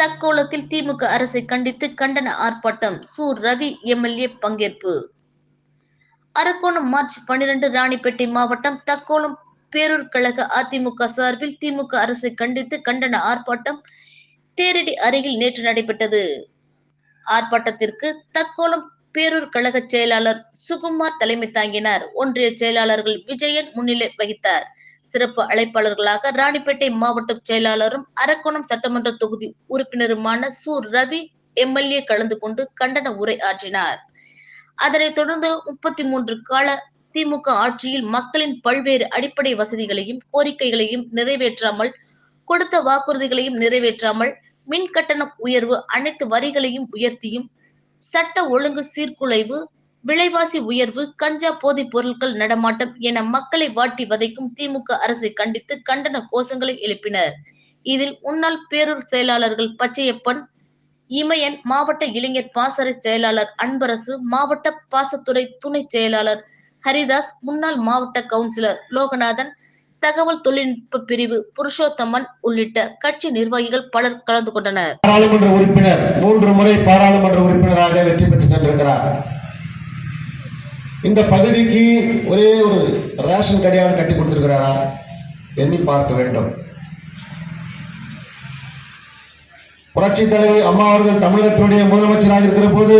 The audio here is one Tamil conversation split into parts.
தக்கோலத்தில் திமுக அரசை கண்டித்து கண்டன ஆர்ப்பாட்டம். சு. ரவி எம்எல்ஏ பங்கேற்பு. அரக்கோணம் மார்ச் பன்னிரண்டு ராணிப்பேட்டை மாவட்டம் தக்கோலம் பேரூர் கழக அதிமுக சார்பில் திமுக அரசை கண்டித்து கண்டன ஆர்ப்பாட்டம் தேரடி அருகில் நேற்று நடைபெற்றது. ஆர்ப்பாட்டத்திற்கு தக்கோலம் பேரூர் கழக செயலாளர் சுகுமார் தலைமை தாங்கினார். ஒன்றிய செயலாளர்கள் விஜயன் முன்னிலை வகித்தார். சிறப்பு அழைப்பாளர்களாக ராணிப்பேட்டை மாவட்ட செயலாளரும் அரக்கோணம் சட்டமன்ற தொகுதி உறுப்பினருமான சு ரவி எம்எல்ஏ கலந்து கொண்டு கண்டன உரை ஆற்றினார். அதனைத் தொடர்ந்து முப்பத்தி மூன்று கால திமுக ஆட்சியில் மக்களின் பல்வேறு அடிப்படை வசதிகளையும் கோரிக்கைகளையும் நிறைவேற்றாமல் கொடுத்த வாக்குறுதிகளையும் நிறைவேற்றாமல் மின் கட்டண உயர்வு அனைத்து வரிகளையும் உயர்த்தியும் சட்ட ஒழுங்கு சீர்குலைவு விலைவாசி உயர்வு கஞ்சா போதைப் பொருட்கள் நடமாட்டம் என மக்களை வாட்டி வதைக்கும் திமுக அரசை கண்டித்து கண்டன கோஷங்களை எழுப்பினர். இதில் முன்னாள் பேரூர் செயலாளர்கள் பச்சையப்பன் இமயன் மாவட்ட இளைஞர் பாசறை செயலாளர் அன்பரசு மாவட்ட பாசத்துறை துணை செயலாளர் ஹரிதாஸ் முன்னாள் மாவட்ட கவுன்சிலர் லோகநாதன் தகவல் தொழில்நுட்ப பிரிவு புருஷோத்தமன் உள்ளிட்ட கட்சி நிர்வாகிகள் பலர் கலந்து கொண்டனர். பாராளுமன்ற உறுப்பினர் மூன்று முறை பாராளுமன்ற உறுப்பினராக வெற்றி பெற்று சென்றிருக்கிறார் இந்த பகுதிக்கு ஒரே ஒரு ரேஷன் கடையாக கட்டி கொடுத்துருக்கிறாரா? எண்ணி பார்க்க வேண்டும். புரட்சி தலைவி அம்மா அவர்கள் தமிழகத்தினுடைய முதலமைச்சராக இருக்கிற போது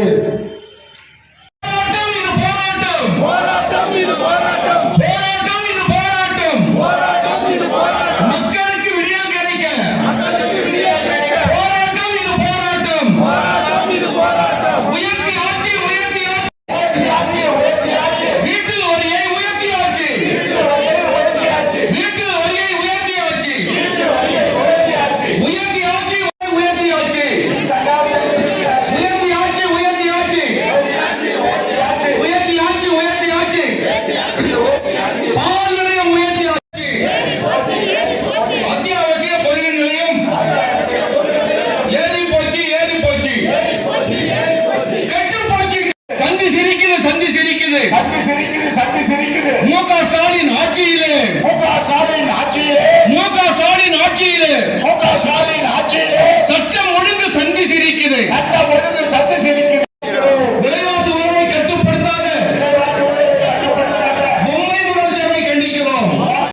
சிரிக்குது சங்கு சிரிக்குது.